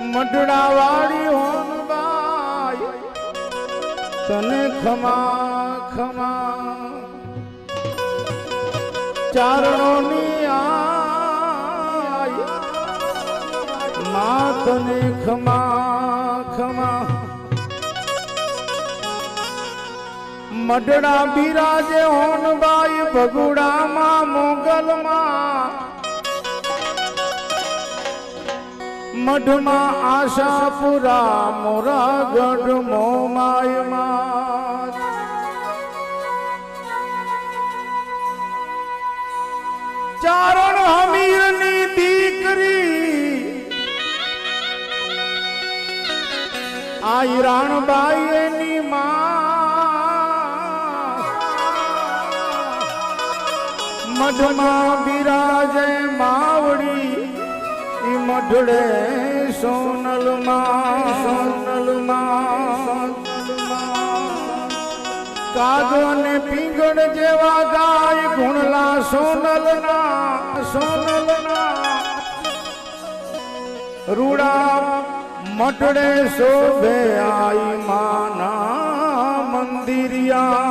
મઢડા વાળી હોનબાઈ, તને ખમા ખમા. ચારણોની આય મા તને ખમા ખમા. મઢડા બિરાજે હોનબાઈ ભગુડામાં મોગલમાં. મઢમાં આશાપુરા મોરાગઢ મોમાયમાં ચારણ હમીરની દીકરી આઈ રાણબાઈ એની માં. મઢમાં બિરાજે મઢડે સોનલમાં સોનલમાં. કાગો ને પીંગળ જેવા ગાય ગુણલા સોનલના સોનલના. રૂડા મટડે શોભે આઈ માના મંદિરિયા.